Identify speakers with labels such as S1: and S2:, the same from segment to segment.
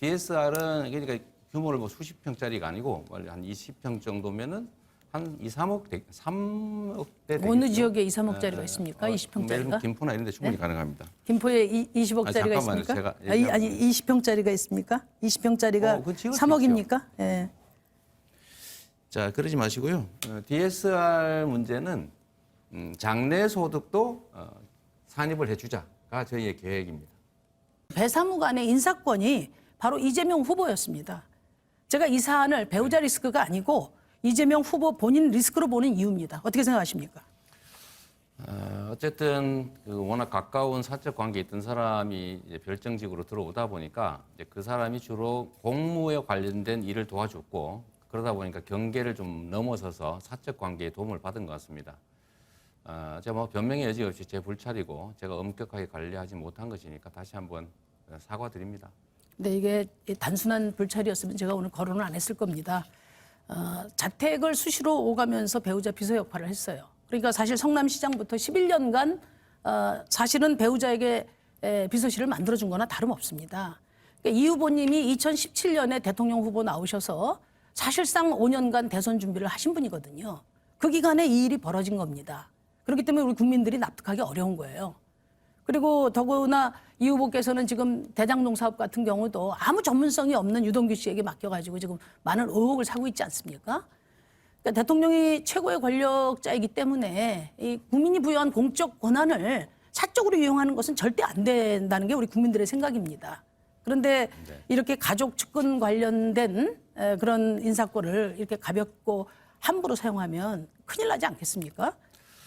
S1: DSR은 그러니까 규모를 뭐 수십 평짜리가 아니고 원래 한 20평 정도면은 한 2, 3억 대, 3억 대
S2: 어느 지역에 2, 3억짜리가
S1: 네.
S2: 있습니까?
S1: 어,
S2: 20평짜리가? 네?
S1: 김포나 이런 데 충분히 가능합니다.
S2: 김포에 이, 20억짜리가
S1: 아, 잠깐만요.
S2: 있습니까?
S1: 제가
S2: 아니, 아니 20평짜리가 있습니까? 20평짜리가
S1: 어, 그건 지을 수
S2: 3억입니까? 예.
S1: 자, 그러지 마시고요. 어, DSR 문제는 음, 장래 소득도 어, 산입을 해 주자가 저희의 계획입니다.
S2: 배사무 간의 인사권이 바로 이재명 후보였습니다. 제가 이 사안을 배우자 리스크가 아니고 이재명 후보 본인 리스크로 보는 이유입니다. 어떻게 생각하십니까?
S1: 어, 어쨌든 그 워낙 가까운 사적 관계에 있던 사람이 별정직으로 들어오다 보니까 그 사람이 주로 공무에 관련된 일을 도와줬고 그러다 보니까 경계를 좀 넘어서서 사적 관계에 도움을 받은 것 같습니다. 어, 제가 뭐 변명의 여지 없이 제 불찰이고 제가 엄격하게 관리하지 못한 것이니까 다시 한번 사과드립니다.
S2: 근데 이게 단순한 불찰이었으면 제가 오늘 거론을 안 했을 겁니다. 어, 자택을 수시로 오가면서 배우자 비서 역할을 했어요. 그러니까 사실 성남시장부터 11년간 어, 사실은 배우자에게 에, 비서실을 만들어준 거나 다름없습니다. 그러니까 이 후보님이 2017년에 대통령 후보 나오셔서 사실상 5년간 대선 준비를 하신 분이거든요. 그 기간에 이 일이 벌어진 겁니다. 그렇기 때문에 우리 국민들이 납득하기 어려운 거예요. 그리고 더구나 이 후보께서는 지금 대장동 사업 같은 경우도 아무 전문성이 없는 유동규 씨에게 맡겨가지고 지금 많은 의혹을 사고 있지 않습니까? 그러니까 대통령이 최고의 권력자이기 때문에 이 국민이 부여한 공적 권한을 사적으로 이용하는 것은 절대 안 된다는 게 우리 국민들의 생각입니다. 그런데 이렇게 가족 측근 관련된 에, 그런 인사권을 이렇게 가볍고 함부로 사용하면 큰일 나지 않겠습니까?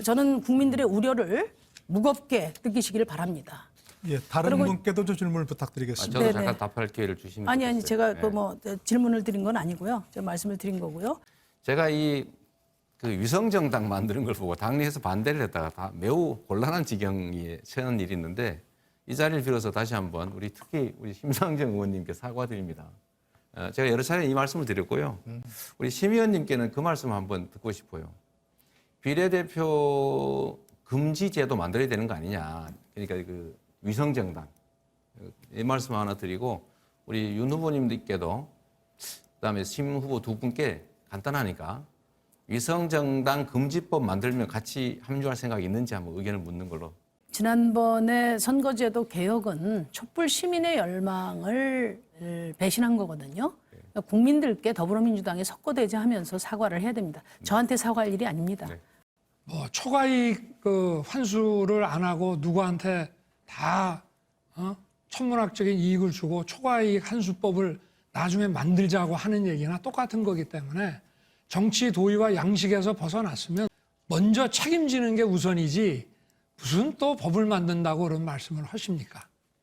S2: 저는 국민들의 우려를 무겁게 느끼시기를 바랍니다.
S3: 예, 다른
S2: 그리고-
S3: 분께도 좀 질문을
S1: 아,
S3: 부탁드리겠습니다.
S1: 저도
S2: 네네.
S1: 잠깐 답할 기회를 주시면
S2: 아니 아니
S1: 좋겠어요.
S2: 제가
S1: 네.
S2: 그뭐 질문을 드린 건 아니고요. 제가 말씀을 드린 거고요.
S1: 제가 이그 위성 정당 만드는 걸 보고 당내에서 반대를 했다가 다 매우 곤란한 지경에 처한 일이 있는데 이 자리를 빌어서 다시 한번 우리 특히 우리 심상정 의원님께 사과드립니다. 어, 제가 여러 차례 이 말씀을 드렸고요. 우리 심 의원님께는 그 말씀 한번 듣고 싶어요. 비례대표 금지 제도 만들어야 되는 거 아니냐. 그러니까 그 위성정당. 이 말씀 하나 드리고 우리 윤 후보님께도 그다음에 심 후보 두 분께 간단하니까 위성정당 금지법 만들면 같이 합류할 생각이 있는지 한번 의견을 묻는 걸로.
S2: 지난번에 선거제도 개혁은 촛불 시민의 열망을 배신한 거거든요. 그러니까 국민들께 더불어민주당에 석고대죄하면서 사과를 해야 됩니다. 저한테 사과할 일이 아닙니다.
S1: 네.
S4: 뭐 초과이익 그 환수를 안 하고 누구한테 다 어? 천문학적인 이익을 주고 초과이익 환수법을 나중에 만들자고 하는 얘기나 똑같은 거기 때문에 정치 도의와 양식에서 벗어났으면 먼저 책임지는 게 우선이지 무슨 또 법을 만든다고 그런 말씀을 하십니까?